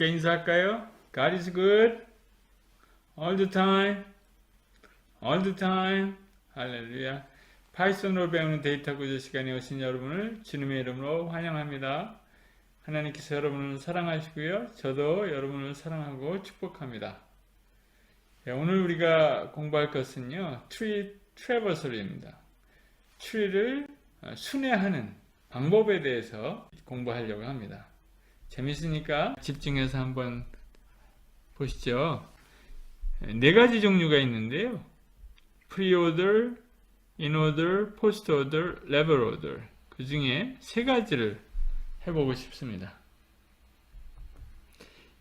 함께 인사할까요? God is good all the time, all the time. 할렐루야. 파이썬으로 배우는 데이터 구조 시간에 오신 여러분을 주님의 이름으로 환영합니다. 하나님께서 여러분을 사랑하시고요. 저도 여러분을 사랑하고 축복합니다. 예, 오늘 우리가 공부할 것은요. 트리 트래버설입니다. 트리를 어, 순회하는 방법에 대해서 공부하려고 합니다. 재밌으니까 집중해서 한번 보시죠. 네 가지 종류가 있는데요. 프리오더, 인오더, 포스트오더, 레벨오더 그 중에 세 가지를 해보고 싶습니다.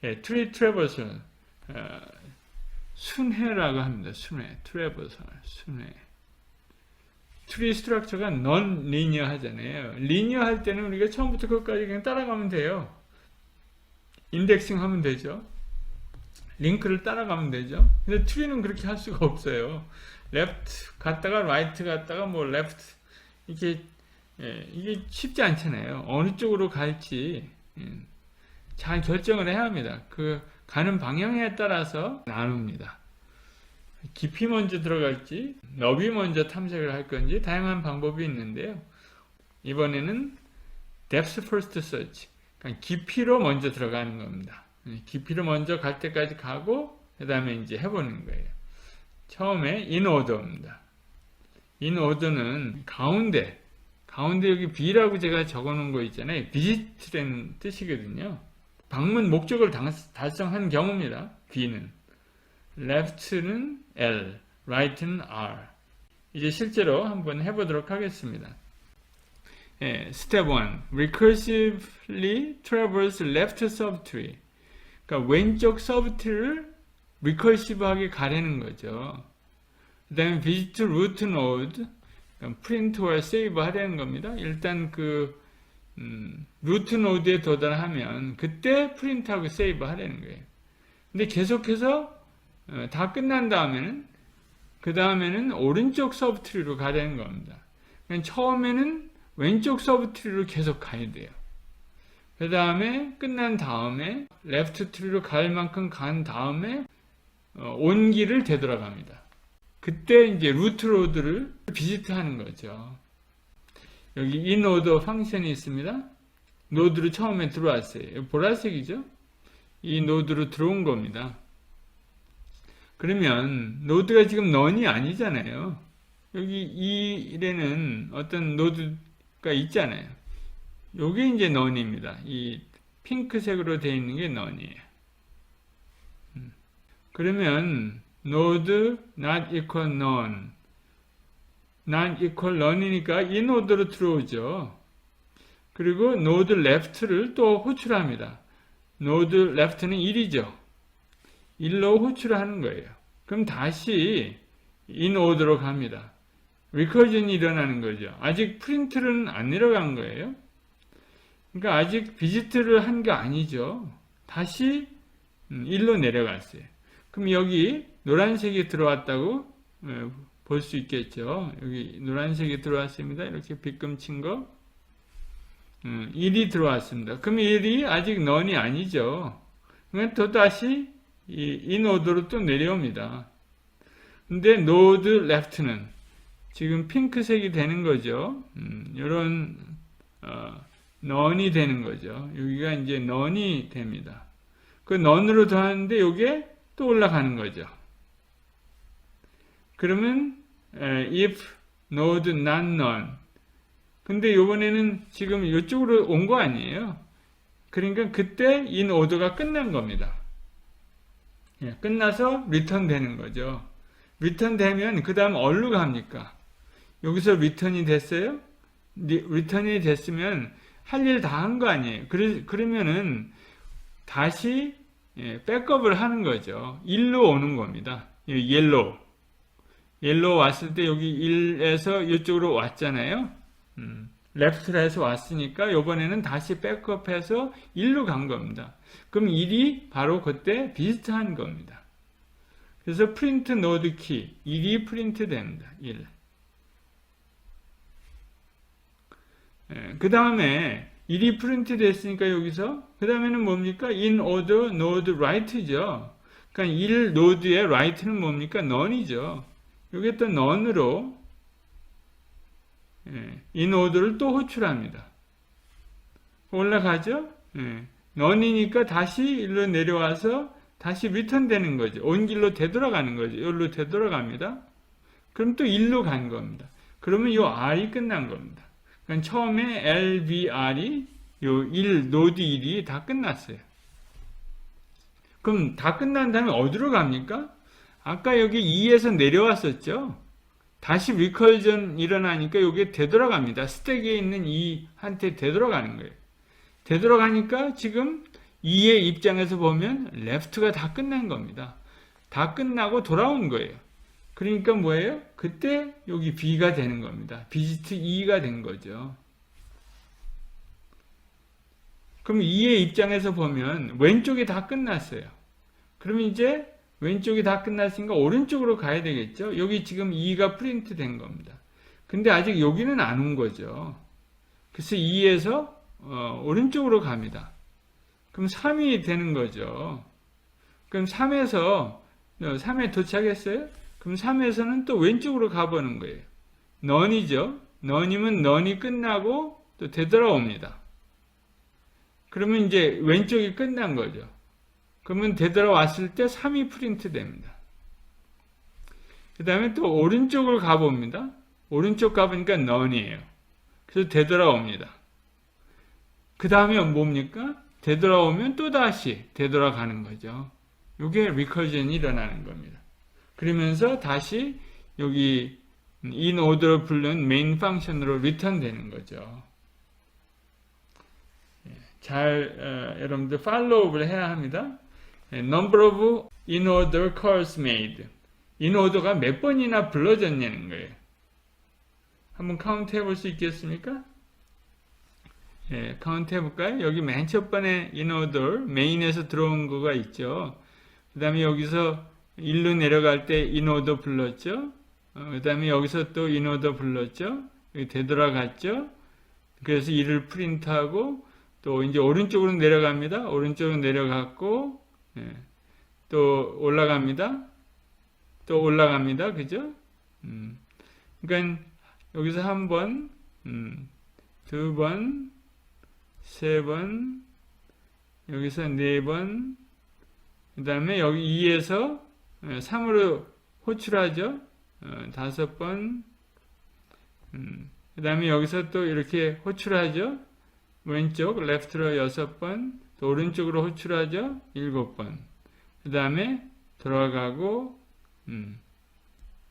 예, 트리 트래버설 어, 순회라고 합니다. 순회, 트래버설, 순회. 트리 스트럭처가 넌 리니어 하잖아요. 리니어 할 때는 우리가 처음부터 끝까지 그냥 따라가면 돼요. 인덱싱 하면 되죠. 링크를 따라가면 되죠. 근데 트리는 그렇게 할 수가 없어요. 레프트 갔다가 라이트 갔다가 뭐 레프트 이게 예, 이게 쉽지 않잖아요. 어느 쪽으로 갈지 예, 잘 결정을 해야 합니다. 그 가는 방향에 따라서 나눕니다. 깊이 먼저 들어갈지 너비 먼저 탐색을 할 건지 다양한 방법이 있는데요. 이번에는 depth first search 그러니까 깊이로 먼저 들어가는 겁니다. 예, 깊이로 먼저 갈 때까지 가고 그 다음에 이제 해보는 거예요. 처음에 in order는 가운데 가운데 여기 B라고 제가 적어놓은 거 있잖아요. visit라는 뜻이거든요. 방문 목적을 달성한 경우입니다. B는 left는 L, right는 R. 이제 실제로 한번 해보도록 하겠습니다. 예, step 1. recursively traverse left subtree. 그러니까 왼쪽 서브트리를 recursive하게 가려는 거죠. 그 다음에 visit root node. or save 하려는 겁니다. 일단 그 음, 루트 노드에 도달하면 그때 프린트하고 세이브 하려는 거예요. 근데 계속해서 어, 다 끝난 다음에는 그 다음에는 오른쪽 서브트리로 가려는 겁니다. 그러니까 처음에는 왼쪽 서브트리로 계속 가야 돼요. 그 다음에 끝난 다음에 레프트 트리로 갈 만큼 간 다음에 어, 온 길을 되돌아갑니다. 그때 이제 루트 로드를 비지트하는 거죠. 여기 이 노드 펑션이 있습니다. 노드로 처음에 들어왔어요. 보라색이죠? 이 노드로 들어온 겁니다. 그러면 노드가 지금 넌이 아니잖아요. 여기 이 일에는 어떤 노드가 있잖아요. 요게 이제 넌입니다. 이 핑크색으로 되어 있는 게 넌이에요. 음. 그러면 노드 not equal none not equal none이니까 이 노드로 들어오죠. 그리고 노드 left를 또 호출합니다. 노드 left는 1이죠. 1로 호출하는 거예요. 그럼 다시 in order로 갑니다. recursion이 일어나는 거죠. 아직 프린트는 안 내려간 거예요. 그러니까 아직 비지트를 한 게 아니죠. 다시 1로 내려갔어요. 그럼 여기 노란색이 들어왔다고 볼 수 있겠죠. 여기 노란색이 들어왔습니다. 이렇게 빗금 친 거. 1이 들어왔습니다. 그럼 1이 아직 넌이 아니죠. 그러면 또 다시 이, 이 노드로 또 내려옵니다. 근데 노드 레프트는 지금 핑크색이 되는 거죠. 음, 이런 어, 넌이 되는 거죠. 여기가 이제 넌이 됩니다. 그 넌으로 더하는데 이게 또 올라가는 거죠. 그러면 if node not none 근데 이번에는 지금 이쪽으로 온 거 아니에요. 그러니까 그때 in order가 끝난 겁니다. 예, 끝나서 리턴 되는 거죠. 리턴 되면 그 다음 얼루 갑니까? 여기서 리턴이 됐어요? 리턴이 됐으면 할 일 다 한 거 아니에요. 그러, 그러면은 다시 예, 백업을 하는 거죠. 1로 오는 겁니다. 옐로우. 옐로우 왔을 때 여기 1에서 이쪽으로 왔잖아요. 음, 레프트로 해서 왔으니까 이번에는 다시 백업해서 1로 간 겁니다. 그럼 1이 바로 그때 비슷한 겁니다. 그래서 프린트 노드 키 1이 프린트 됩니다. 1. 그 다음에 1이 프린트 됐으니까 여기서 그 다음에는 뭡니까? in order node right죠. 그러니까 1 노드의 right는 뭡니까? none이죠. 여기 또 none으로 예, in order를 또 호출합니다. 올라가죠? 예, none이니까 다시 일로 내려와서 다시 리턴 되는 거죠. 온 길로 되돌아가는 거죠. 여기로 되돌아갑니다. 그럼 또 1로 간 겁니다. 그러면 이 R이 끝난 겁니다. 그러니까 처음에 LVR이 요 1, 노드 1이 다 끝났어요. 그럼 다 끝난 다음에 어디로 갑니까? 아까 여기 2에서 내려왔었죠? 다시 리컬전 일어나니까 여기에 되돌아갑니다. 스택에 있는 2한테 되돌아가는 거예요. 되돌아가니까 지금 2의 입장에서 보면 레프트가 다 끝난 겁니다. 다 끝나고 돌아온 거예요. 그러니까 뭐예요? 그때 여기 B가 되는 겁니다. 비지트 2가 된 거죠. 그럼 2의 입장에서 보면 왼쪽이 다 끝났어요. 그럼 이제 왼쪽이 다 끝났으니까 오른쪽으로 가야 되겠죠? 여기 지금 2가 프린트 된 겁니다. 근데 아직 여기는 안 온 거죠. 그래서 2에서 어, 오른쪽으로 갑니다. 그럼 3이 되는 거죠. 그럼 3에서 3에 도착했어요? 그럼 3에서는 또 왼쪽으로 가보는 거예요. 넌이죠. 넌이면 넌이 끝나고 또 되돌아옵니다. 그러면 이제 왼쪽이 끝난 거죠. 그러면 되돌아왔을 때 3이 프린트 됩니다. 그 다음에 또 오른쪽을 가봅니다. 오른쪽 가보니까 넌이에요. 그래서 되돌아옵니다. 그 다음에 뭡니까? 되돌아오면 또다시 되돌아가는 거죠. 이게 리커전이 일어나는 겁니다. 그러면서 다시 여기 in order를 부른 메인 펑션으로 리턴 되는 거죠. 예, 잘 어, 여러분들 팔로우를 해야 합니다. 예, number of in order calls made. in order가 몇 번이나 불러졌냐는 거예요. 한번 카운트 해볼 수 있겠습니까? 예, 카운트 해볼까요? 여기 맨 첫 번에 in order 메인에서 들어온 거가 있죠. 그 다음에 여기서 1로 내려갈 때 order 불렀죠. 어, 그 다음에 여기서 또 order 불렀죠. 되돌아갔죠. 그래서 1을 프린트하고 또 이제 오른쪽으로 내려갑니다. 오른쪽으로 내려갔고 예, 또 올라갑니다. 또 올라갑니다. 그죠? 음, 그러니까 여기서 한 번, 음, 두 번, 세 번, 여기서 네 번, 그 다음에 여기 2에서 3으로 호출하죠. 어, 다섯 번, 음, 그 다음에 여기서 또 이렇게 호출하죠. 왼쪽, 레프트로 여섯 번, 또 오른쪽으로 호출하죠. 일곱 번. 그 다음에 돌아가고, 음,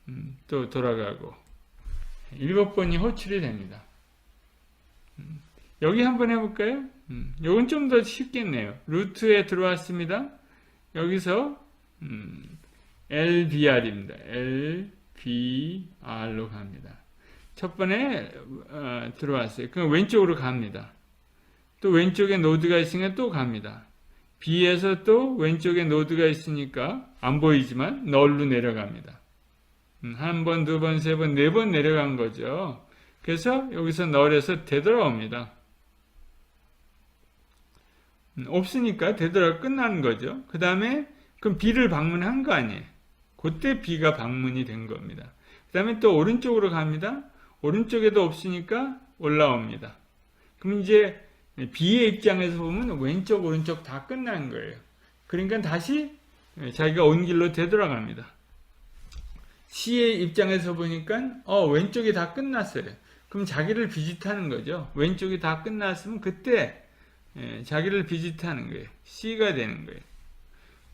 음, 또 돌아가고. 일곱 번이 호출이 됩니다. 음, 여기 한번 해볼까요? 음, 요건 좀 더 쉽겠네요. 루트에 들어왔습니다. 여기서 음, LBR입니다. LBR로 갑니다. 첫 번에 어, 들어왔어요. 그럼 왼쪽으로 갑니다. 또 왼쪽에 노드가 있으니까 또 갑니다. B에서 또 왼쪽에 노드가 있으니까 안 보이지만 널로 내려갑니다. 음, 한 번, 두 번, 세 번, 네 번 내려간 거죠. 그래서 여기서 널에서 되돌아옵니다. 음, 없으니까 되돌아 끝나는 거죠. 그 다음에 그럼 B를 방문한 거 아니에요. 그때 B가 방문이 된 겁니다. 그 다음에 또 오른쪽으로 갑니다. 오른쪽에도 없으니까 올라옵니다. 그럼 이제 B의 입장에서 보면 왼쪽 오른쪽 다 끝난 거예요. 그러니까 다시 자기가 온 길로 되돌아갑니다. C의 입장에서 보니까 어 왼쪽이 다 끝났어요. 그럼 자기를 비짓하는 거죠. 왼쪽이 다 끝났으면 그때 예, 자기를 비짓하는 거예요. C가 되는 거예요.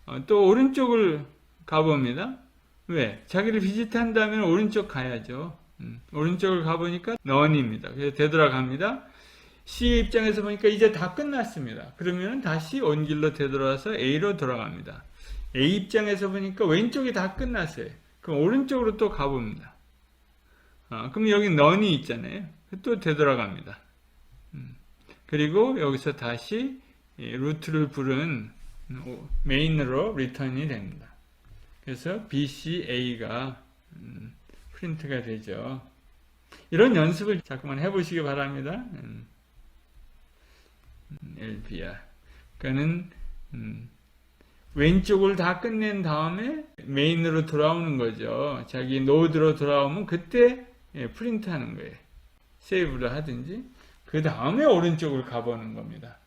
어, 또 오른쪽을 가봅니다. 왜? 자기를 비짓한다면 오른쪽 가야죠. 음, 오른쪽을 가보니까 넌입니다. 그래서 되돌아갑니다. C 입장에서 보니까 이제 다 끝났습니다. 그러면 다시 원길로 되돌아서 A로 돌아갑니다. A 입장에서 보니까 왼쪽이 다 끝났어요. 그럼 오른쪽으로 또 가봅니다. 아, 그럼 여기 넌이 있잖아요. 또 되돌아갑니다. 음, 그리고 여기서 다시 이 루트를 부른 음, 메인으로 리턴이 됩니다. 그래서 BCA가 음, 프린트가 되죠. 이런 연습을 자꾸만 해보시기 바랍니다. 음, 음, LBR. 그러니까는 음, 왼쪽을 다 끝낸 다음에 메인으로 돌아오는 거죠. 자기 노드로 돌아오면 그때 예, 프린트 하는 거예요. 세이브를 하든지 그 다음에 오른쪽으로 가보는 겁니다.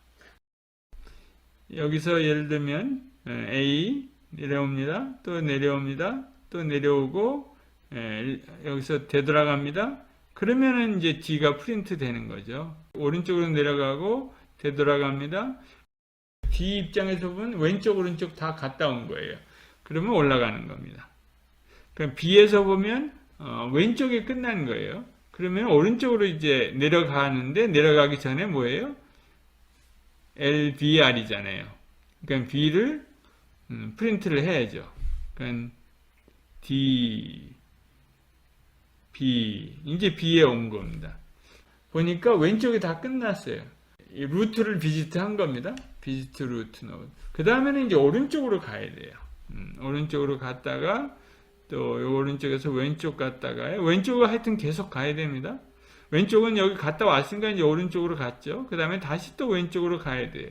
여기서 예를 들면 예, A 내려옵니다. 또 내려옵니다. 또 내려오고 예, 여기서 되돌아갑니다. 그러면은 이제 D가 프린트 되는 거죠. 오른쪽으로 내려가고 되돌아갑니다. D 입장에서 보면 왼쪽 오른쪽 다 갔다 온 거예요. 그러면 올라가는 겁니다. 그럼 B에서 보면 어, 왼쪽이 끝난 거예요. 그러면 오른쪽으로 이제 내려가는데 내려가기 전에 뭐예요? LBR이잖아요. 그러니까 B를 음, 프린트를 해야죠. 그러니까 D, B 이제 B에 온 겁니다. 보니까 왼쪽이 다 끝났어요. 이 루트를 비지트 한 겁니다. 비지트 루트 노드. 그 다음에는 이제 오른쪽으로 가야 돼요. 음, 오른쪽으로 갔다가 또요 오른쪽에서 왼쪽 갔다가요. 왼쪽으로 하여튼 계속 가야 됩니다. 왼쪽은 여기 갔다 왔으니까 이제 오른쪽으로 갔죠. 그 다음에 다시 또 왼쪽으로 가야 돼요.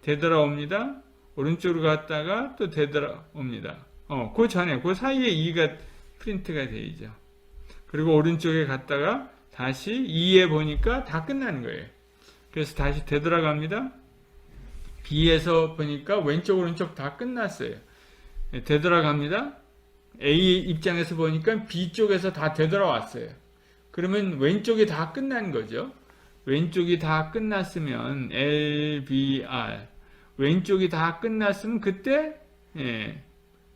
되돌아옵니다. 오른쪽으로 갔다가 또 되돌아옵니다. 어, 그 전에, 그 사이에 2가 프린트가 되죠. 그리고 오른쪽에 갔다가 다시 2에 보니까 다 끝나는 거예요. 그래서 다시 되돌아갑니다. B에서 보니까 왼쪽, 오른쪽 다 끝났어요. 네, 되돌아갑니다. A 입장에서 보니까 B 쪽에서 다 되돌아왔어요. 그러면 왼쪽이 다 끝난 거죠. 왼쪽이 다 끝났으면 LBR 왼쪽이 다 끝났으면 그때 예,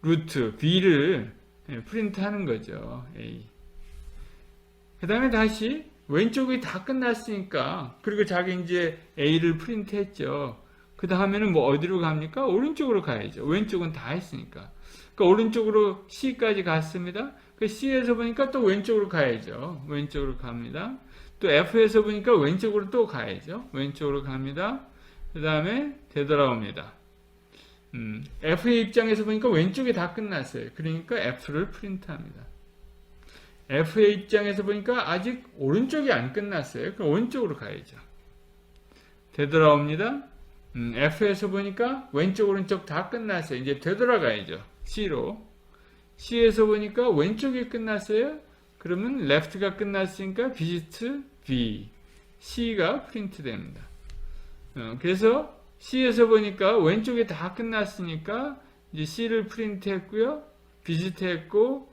루트 B를 예, 프린트하는 거죠. 그 다음에 다시 왼쪽이 다 끝났으니까 그리고 자기 이제 A를 프린트했죠. 그 다음에는 뭐 어디로 갑니까? 오른쪽으로 가야죠. 왼쪽은 다 했으니까. 그러니까 오른쪽으로 C까지 갔습니다. 그 C에서 보니까 또 왼쪽으로 가야죠. 왼쪽으로 갑니다. 또 F에서 보니까 왼쪽으로 또 가야죠. 왼쪽으로 갑니다. 그 다음에 되돌아옵니다. 음, F의 입장에서 보니까 왼쪽이 다 끝났어요. 그러니까 F를 프린트합니다. F의 입장에서 보니까 아직 오른쪽이 안 끝났어요. 그럼 오른쪽으로 가야죠. 되돌아옵니다. 음, F에서 보니까 왼쪽 오른쪽 다 끝났어요. 이제 되돌아가야죠. C로. C에서 보니까 왼쪽이 끝났어요. 그러면 left가 끝났으니까 visit B. C가 프린트 됩니다. 어, 그래서 C에서 보니까 왼쪽이 다 끝났으니까 이제 C를 프린트 했고요. 비지트 했고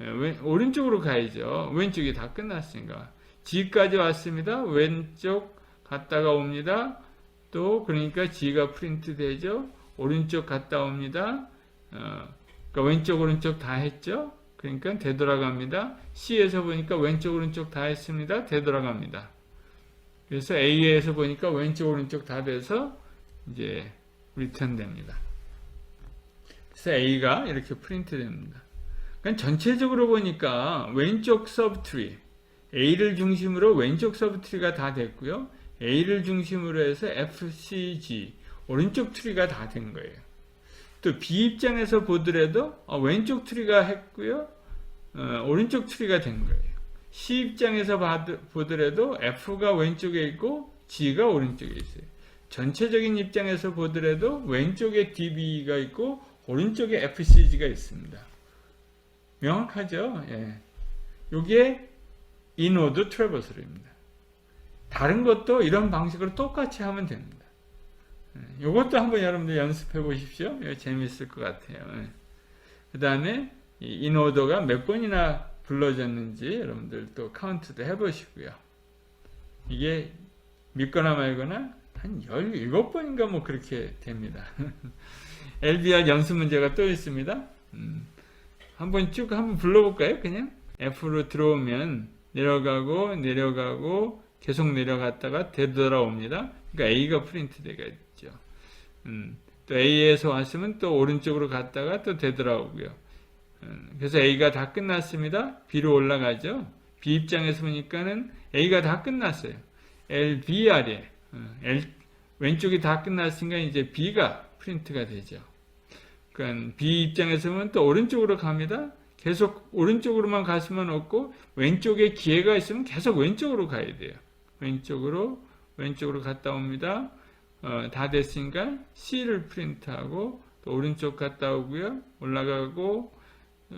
예, 왼- 오른쪽으로 가야죠. 왼쪽이 다 끝났으니까. G까지 왔습니다. 왼쪽 갔다가 옵니다. 또 그러니까 G가 프린트 되죠. 오른쪽 갔다 옵니다. 어, 그러니까 왼쪽 오른쪽 다 했죠. 그러니까 되돌아갑니다. C에서 보니까 왼쪽 오른쪽 다 했습니다. 되돌아갑니다. 그래서 A에서 보니까 왼쪽 오른쪽 다 돼서 이제 리턴 됩니다. 그래서 A가 이렇게 프린트 됩니다. 그러니까 전체적으로 보니까 왼쪽 서브트리 A를 중심으로 왼쪽 서브트리가 다 됐고요. A를 중심으로 해서 FCG 오른쪽 트리가 다 된 거예요. 또 B 입장에서 보더라도 어, 왼쪽 트리가 했고요. 어, 오른쪽 트리가 된 거예요. C 입장에서 보더라도 F가 왼쪽에 있고 G가 오른쪽에 있어요. 전체적인 입장에서 보더라도 왼쪽에 DB가 있고 오른쪽에 FCG가 있습니다. 명확하죠? 예. 요게 이노드 트래버스입니다. 다른 것도 이런 방식으로 똑같이 하면 됩니다. 예, 요것도 한번 여러분들 연습해 보십시오. 재밌을 것 같아요. 그 다음에 이노드가 몇 번이나 불러졌는지 여러분들 또 카운트도 해보시고요. 이게 믿거나 말거나 한 17번인가 뭐 그렇게 됩니다. LBR 연습 문제가 또 있습니다. 음, 한번 쭉 한번 불러볼까요? 그냥 F로 들어오면 내려가고 내려가고 계속 내려갔다가 되돌아옵니다. 그러니까 A가 프린트 되겠죠. 음, 또 A에서 왔으면 또 오른쪽으로 갔다가 또 되돌아오고요. 음, 그래서 A가 다 끝났습니다. B로 올라가죠. B 입장에서 보니까는 A가 다 끝났어요. L, B 아래 어, L, 왼쪽이 다 끝났으니까 이제 B가 프린트가 되죠. 그러니까 B 입장에서 보면 또 오른쪽으로 갑니다. 계속 오른쪽으로만 갈 수만 없고 왼쪽에 기회가 있으면 계속 왼쪽으로 가야 돼요. 왼쪽으로 왼쪽으로 갔다 옵니다. 어, 다 됐으니까 C를 프린트하고 또 오른쪽 갔다 오고요. 올라가고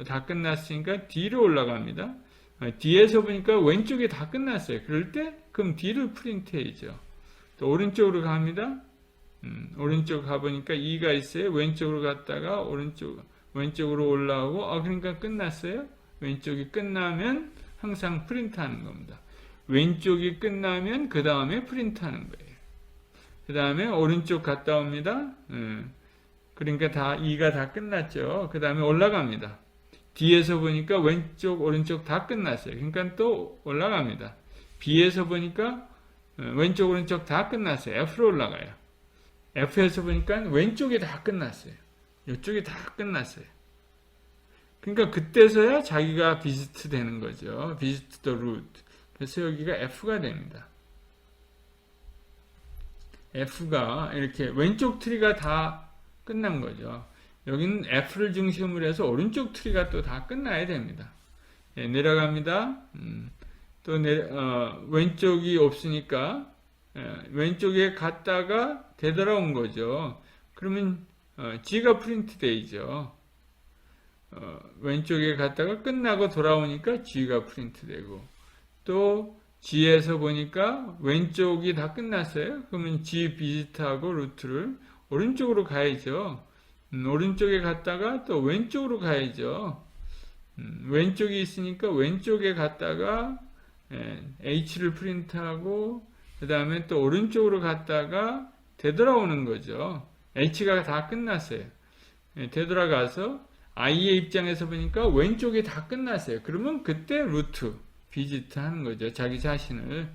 다 끝났으니까 D로 올라갑니다. 어, D에서 보니까 왼쪽이 다 끝났어요. 그럴 때 그럼 D를 프린트해야죠. 또 오른쪽으로 갑니다. 음, 오른쪽 가보니까 2가 있어요. 왼쪽으로 갔다가 오른쪽 왼쪽으로 올라오고 아 그러니까 끝났어요. 왼쪽이 끝나면 항상 프린트하는 겁니다. 왼쪽이 끝나면 그 다음에 프린트하는 거예요. 그 다음에 오른쪽 갔다 옵니다. 음, 그러니까 다 2가 다 끝났죠. 그 다음에 올라갑니다. D에서 보니까 왼쪽 오른쪽 다 끝났어요. 그러니까 또 올라갑니다. B에서 보니까 어, 왼쪽 오른쪽 다 끝났어요. F로 올라가요. F에서 보니까 왼쪽이 다 끝났어요. 이쪽이 다 끝났어요. 그러니까 그때서야 자기가 비스트 되는 거죠. 비스트 더 루트. 그래서 여기가 F가 됩니다. F가 이렇게 왼쪽 트리가 다 끝난 거죠. 여기는 F를 중심으로 해서 오른쪽 트리가 또 다 끝나야 됩니다. 예, 내려갑니다. 음, 또 내, 어, 왼쪽이 없으니까 예, 왼쪽에 갔다가 되돌아온 거죠. 그러면 어, G가 프린트 되죠. 어, 왼쪽에 갔다가 끝나고 돌아오니까 G가 프린트 되고 또 G에서 보니까 왼쪽이 다 끝났어요. 그러면 G 비슷하고 루트를 오른쪽으로 가야죠. 음, 오른쪽에 갔다가 또 왼쪽으로 가야죠. 음, 왼쪽이 있으니까 왼쪽에 갔다가 예, H를 프린트하고 그 다음에 또 오른쪽으로 갔다가 되돌아오는 거죠. H가 다 끝났어요. 예, 되돌아가서 I의 입장에서 보니까 왼쪽이 다 끝났어요. 그러면 그때 루트, 비지트 하는 거죠. 자기 자신을.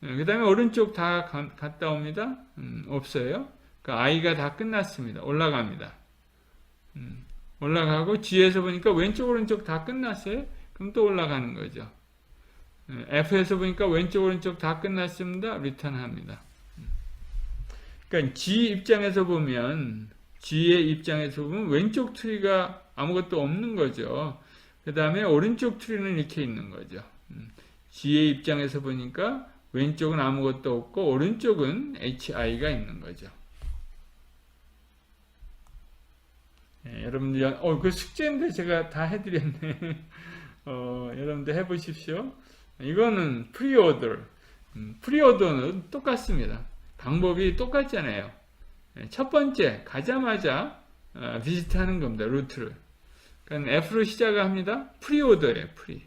그 다음에 오른쪽 다 가, 갔다 옵니다. 음, 없어요. 그 I가 다 끝났습니다. 올라갑니다. 음, 올라가고 G에서 보니까 왼쪽 오른쪽 다 끝났어요. 그럼 또 올라가는 거죠. 예, F에서 보니까 왼쪽 오른쪽 다 끝났습니다. 리턴 합니다. 그러니까 G 입장에서 보면 G의 입장에서 보면 왼쪽 트리가 아무것도 없는 거죠. 그 다음에 오른쪽 트리는 이렇게 있는 거죠. 음, G의 입장에서 보니까 왼쪽은 아무것도 없고 오른쪽은 HI가 있는 거죠. 예, 여러분들, 어, 그 숙제인데 제가 다 해드렸네. 어, 여러분들 해보십시오. 이거는 프리오더. 음, 프리오더는 똑같습니다. 방법이 똑같잖아요. 예, 첫 번째, 가자마자 어, 비슷하는 겁니다. 루트를. 그러니까 F로 시작합니다. 프리오더예요. 프리.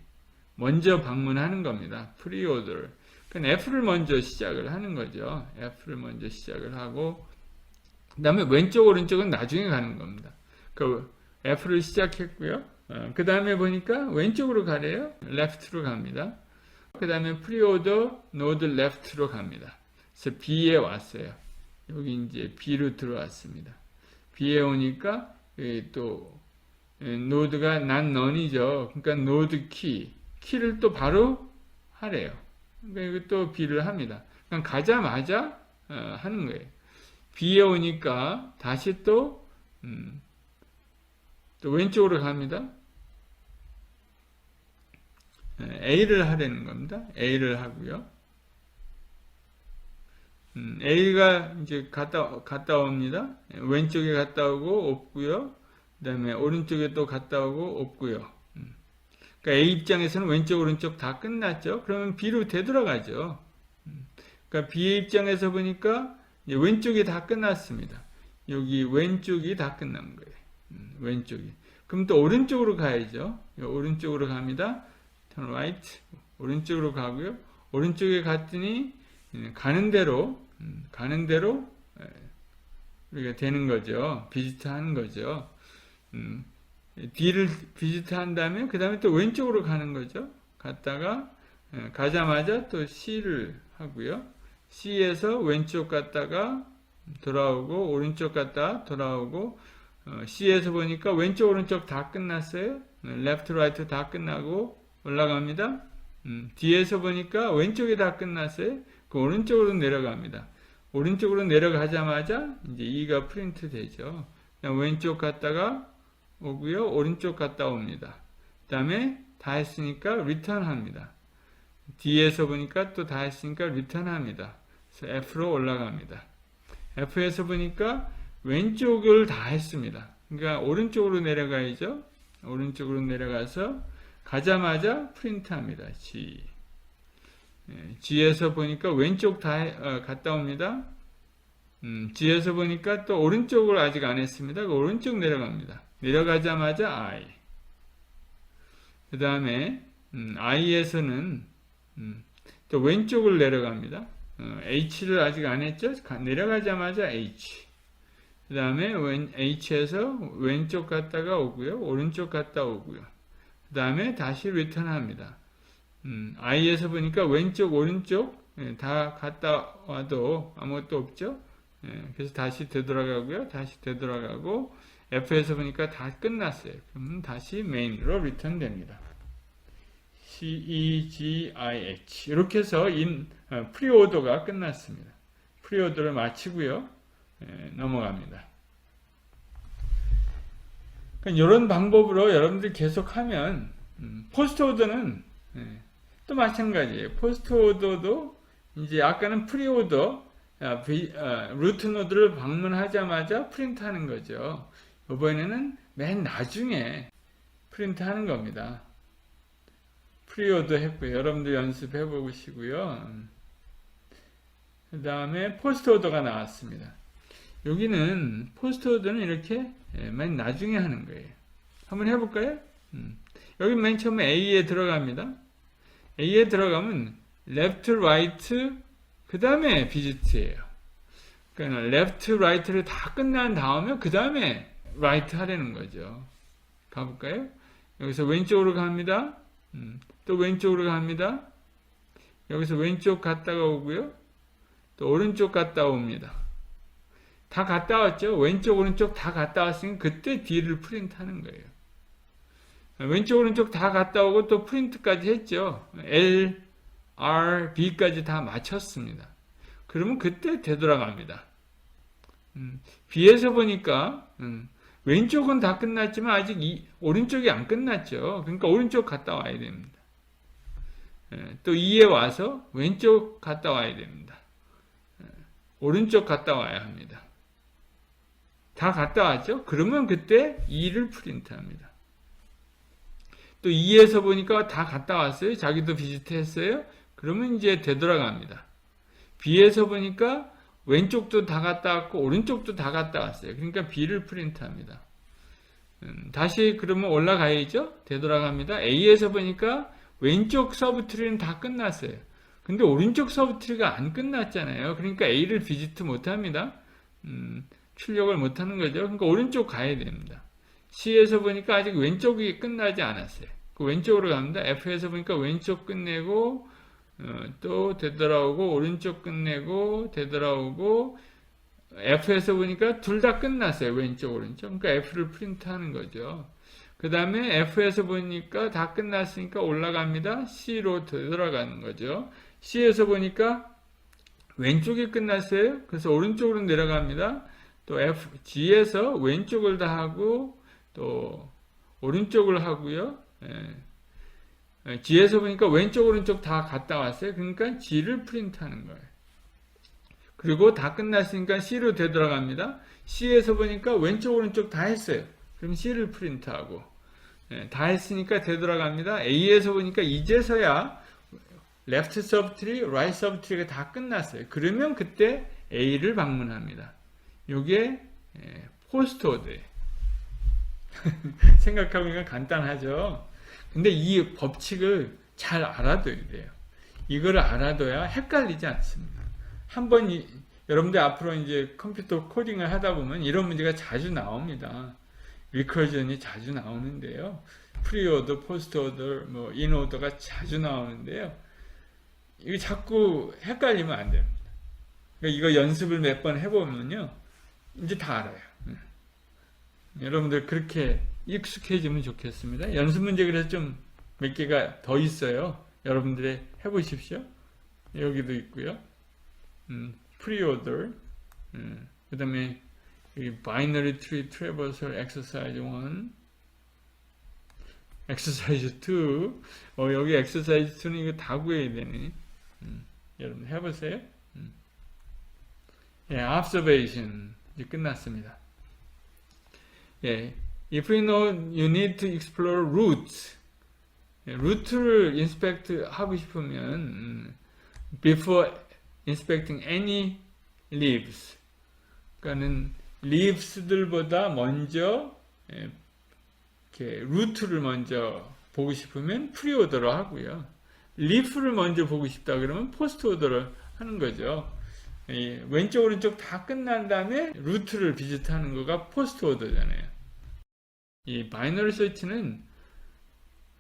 먼저 방문하는 겁니다. 프리오더. 그러니까 F를 먼저 시작을 하는 거죠. F를 먼저 시작을 하고 그 다음에 왼쪽 오른쪽은 나중에 가는 겁니다. 그 F를 시작했고요. 어, 그 다음에 보니까 왼쪽으로 가래요. left로 갑니다. 그 다음에 프리오더 노드 left로 갑니다. 그래서 B에 왔어요. 여기 이제 B로 들어왔습니다. B에 오니까 또 노드가 난 넌이죠. 그러니까 노드 키 키를 또 바로 하래요. 그러니까 또 B를 합니다. 그냥 가자마자 어, 하는 거예요. B에 오니까 다시 또, 음, 또 왼쪽으로 갑니다. A를 하려는 겁니다. A를 하고요. 음, A가 이제 갔다, 갔다 옵니다. 왼쪽에 갔다 오고 없고요. 그 다음에 오른쪽에 또 갔다 오고 없고요. 음. 그러니까 A 입장에서는 왼쪽, 오른쪽 다 끝났죠. 그러면 B로 되돌아가죠. 음. 그러니까 B의 입장에서 보니까 왼쪽이 다 끝났습니다. 여기 왼쪽이 다 끝난 거예요. 음, 왼쪽이. 그럼 또 오른쪽으로 가야죠. 오른쪽으로 갑니다. turn right. 오른쪽으로 가고요. 오른쪽에 갔더니 가는 대로 음, 가는 대로 우리가 되는 거죠. 비지트 하는 거죠. 음, D를 비지트 한 다음에 그 다음에 또 왼쪽으로 가는 거죠. 갔다가 예, 가자마자 또 C를 하고요. C에서 왼쪽 갔다가 돌아오고 오른쪽 갔다 돌아오고 어, C에서 보니까 왼쪽 오른쪽 다 끝났어요. 레프트 라이트 다 끝나고 올라갑니다. 음, D에서 보니까 왼쪽이 다 끝났어요. 그 오른쪽으로 내려갑니다. 오른쪽으로 내려가자마자 이제 2가 프린트 되죠. 왼쪽 갔다가 오고요. 오른쪽 갔다 옵니다. 그 다음에 다 했으니까 리턴 합니다. D에서 보니까 또 다 했으니까 리턴 합니다. 그래서 F로 올라갑니다. F에서 보니까 왼쪽을 다 했습니다. 그러니까 오른쪽으로 내려가야죠. 오른쪽으로 내려가서 가자마자 프린트 합니다. G. 예, G에서 보니까 왼쪽 다 해- 어, 갔다 옵니다. 음, G에서 보니까 또 오른쪽을 아직 안 했습니다. 그 오른쪽 내려갑니다. 내려가자마자 I. 그 다음에 음, I에서는 음, 또 왼쪽을 내려갑니다. 어, H를 아직 안 했죠? 가- 내려가자마자 H. 그 다음에 H에서 왼쪽 갔다가 오고요. 오른쪽 갔다 오고요. 그 다음에 다시 리턴 합니다. 음, I에서 보니까 왼쪽, 오른쪽 예, 다 갔다 와도 아무것도 없죠? 예, 그래서 다시 되돌아가고요. 다시 되돌아가고 F에서 보니까 다 끝났어요. 그러면 다시 메인으로 리턴 됩니다. C, E, G, I, H 이렇게 해서 인 어, 프리오더가 끝났습니다. 프리오더를 마치고요. 예, 넘어갑니다. 그러니까 이런 방법으로 여러분들이 계속하면 음, 포스트 오더는 예, 또 마찬가지예요. 포스트 오더도 이제 아까는 프리 오더 아, 비- 아, 루트 노드를 방문하자마자 프린트 하는 거죠. 이번에는 맨 나중에 프린트 하는 겁니다. 프리 오더 했고요. 여러분들 연습해 보시고요. 그 다음에 포스트 오더가 나왔습니다. 여기는 포스트 오더는 이렇게 예, 맨 나중에 하는 거예요. 한번 해볼까요? 음. 여기 맨 처음에 A에 들어갑니다. A에 들어가면 left, right, 그 다음에 visit예요. 그러니까 left, right를 다 끝난 다음에 그 다음에 right 하려는 거죠. 가볼까요? 여기서 왼쪽으로 갑니다. 음, 또 왼쪽으로 갑니다. 여기서 왼쪽 갔다가 오고요. 또 오른쪽 갔다 옵니다. 다 갔다 왔죠? 왼쪽, 오른쪽 다 갔다 왔으니 그때 D를 프린트하는 거예요. 왼쪽, 오른쪽 다 갔다 오고 또 프린트까지 했죠. L, R, B까지 다 마쳤습니다. 그러면 그때 되돌아갑니다. 음, B에서 보니까 음, 왼쪽은 다 끝났지만 아직 이, 오른쪽이 안 끝났죠. 그러니까 오른쪽 갔다 와야 됩니다. 예, 또 2에 와서 왼쪽 갔다 와야 됩니다. 예, 오른쪽 갔다 와야 합니다. 다 갔다 왔죠? 그러면 그때 2를 프린트합니다. 또 2에서 보니까 다 갔다 왔어요. 자기도 비슷했어요. 그러면 이제 되돌아갑니다. B에서 보니까 왼쪽도 다 갔다 왔고 오른쪽도 다 갔다 왔어요. 그러니까 B를 프린트합니다. 음, 다시 그러면 올라가야죠. 되돌아갑니다. A에서 보니까 왼쪽 서브트리는 다 끝났어요. 근데 오른쪽 서브트리가 안 끝났잖아요. 그러니까 A를 비지트 못합니다. 음, 출력을 못하는 거죠. 그러니까 오른쪽 가야 됩니다. C에서 보니까 아직 왼쪽이 끝나지 않았어요. 그 왼쪽으로 갑니다. F에서 보니까 왼쪽 끝내고 어, 또 되돌아오고 오른쪽 끝내고 되돌아오고 F에서 보니까 둘 다 끝났어요. 왼쪽 오른쪽. 그러니까 F를 프린트하는 거죠. 그 다음에 F에서 보니까 다 끝났으니까 올라갑니다. C로 되돌아가는 거죠. C에서 보니까 왼쪽이 끝났어요. 그래서 오른쪽으로 내려갑니다. 또 F, G에서 왼쪽을 다 하고 또 오른쪽을 하고요. 예. 예, G에서 보니까 왼쪽 오른쪽 다 갔다 왔어요. 그러니까 G를 프린트하는 거예요. 그리고 다 끝났으니까 C로 되돌아갑니다. C에서 보니까 왼쪽 오른쪽 다 했어요. 그럼 C를 프린트하고 예, 다 했으니까 되돌아갑니다. A에서 보니까 이제서야 레프트 서브트리, 라이트 서브트리가 다 끝났어요. 그러면 그때 A를 방문합니다. 요게 예, 포스트 오드예요. 생각해보니까 간단하죠. 근데 이 법칙을 잘 알아둬야 돼요. 이거를 알아둬야 헷갈리지 않습니다. 한번 이- 여러분들 앞으로 이제 컴퓨터 코딩을 하다 보면 이런 문제가 자주 나옵니다. 리커전이 자주 나오는데요. 프리오더, 포스트오더, 뭐 인오더가 자주 나오는데요. 이거 자꾸 헷갈리면 안 됩니다. 그러니까 이거 연습을 몇 번 해보면요, 이제 다 알아요. 음. 여러분들 그렇게 익숙해지면 좋겠습니다. 연습 문제 그래서 좀 몇 개가 더 있어요. 여러분들이 해보십시오. 여기도 있고요. 음, 프리오더, 음, 그 다음에 트리 트래버설 엑서사이즈 1, 엑서사이즈 2, 어, 여기 엑서사이즈 2는 이거 다 구해야 되네. 음, 여러분 해보세요. 음. 예, observation 이제 끝났습니다. 예, if you know you need to explore routes, 예, 루트를 인스펙트 하고 싶으면 음, before inspecting any leaves, 그러니까는 leaves들보다 먼저 예, 이렇게 루트를 먼저 보고 싶으면 프리오더로 하고요. 리프를 먼저 보고 싶다 그러면 포스트 오더를 하는 거죠. 이 왼쪽 오른쪽 다 끝난 다음에 루트를 비슷하는 거가 포스트 오더잖아요. 이 바이너리 서치는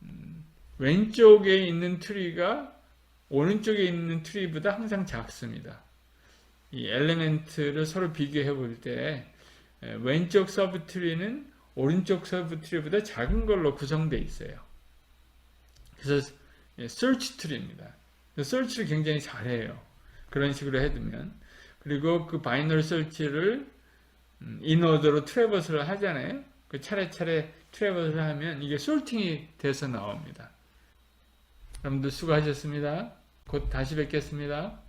음, 왼쪽에 있는 트리가 오른쪽에 있는 트리보다 항상 작습니다. 이 엘리멘트를 서로 비교해 볼 때 왼쪽 서브 트리는 오른쪽 서브 트리보다 작은 걸로 구성되어 있어요. 그래서 search 트리입니다. search를 굉장히 잘해요. 그런 식으로 해두면 그리고 그 바이너리 설치를 인어더로 트래버스를 하잖아요. 그 차례차례 트래버스를 하면 이게 솔팅이 돼서 나옵니다. 여러분들 수고하셨습니다. 곧 다시 뵙겠습니다.